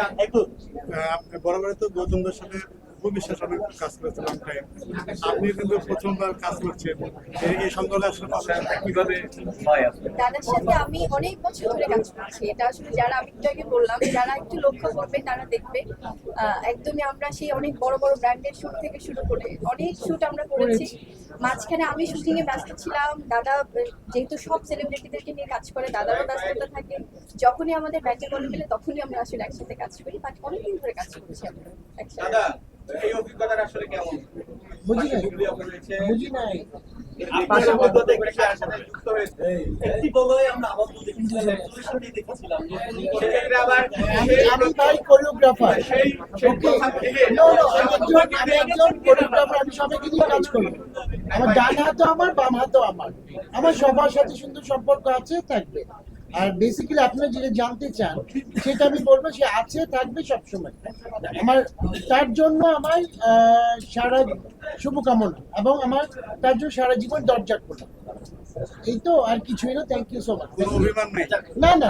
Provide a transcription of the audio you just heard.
আপনি বরাবরই তো গৌতমদের সাথে খুব বিশ্বাস অনেক কাজ করেছিলাম টাইম আপনি কিন্তু প্রথমবার কাজ করছেন। এই- এই আসলে কীভাবে হয় দাদার সাথে আমি অনেক বছর ধরে কাজ করছি। এটা আসলে যারা আমি একটু আগে বললাম যারা একটু লক্ষ্য করবে তারা দেখবে। আহ, একদমই আমরা সেই অনেক বড় বড় ব্র্যান্ডের শুট থেকে শুরু করে অনেক শুট আমরা করেছি। মাঝখানে আমি শুটিং এ ব্যস্ত ছিলাম। দাদা যেহেতু সব সেলিব্রিটিদেরকে নিয়ে কাজ করে দাদারও ব্যস্ততা থাকে। যখনই আমাদের ব্যাটে বলে মিলে তখনই আমরা আসলে একসাথে কাজ করি বাট অনেকদিন ধরে কাজ করছি আমরা একসাথে। দাদা এই অভিজ্ঞতাটা আসলে কেমন? বুঝি নাই। বুঝি নাই। আমরা আমি কোরিওগ্রাফার আমি একজন কোরিওগ্রাফার আমি সবাইকে নিয়ে কাজ করি। ডান হাতও আমার বাম হাতও আমার। আমার সবার সাথে সুন্দর সম্পর্ক আছে থাকবে। আর বেসিক্যালি আপনারা যেটা জানতে চান সেটা আমি বলব সে আছে থাকবে সবসময়। আমার তার জন্য আমার আহ, সারা শুভকামনা এবং আমার তার জন্য সারা জীবন দরজা খোলা। এই তো আর কিছুই না থ্যাংক ইউ সো মাচ না না।